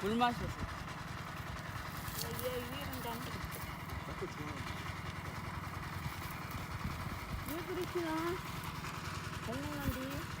물 마셔서. 얘 위에는 안왜 그렇게나? 잘 먹는디?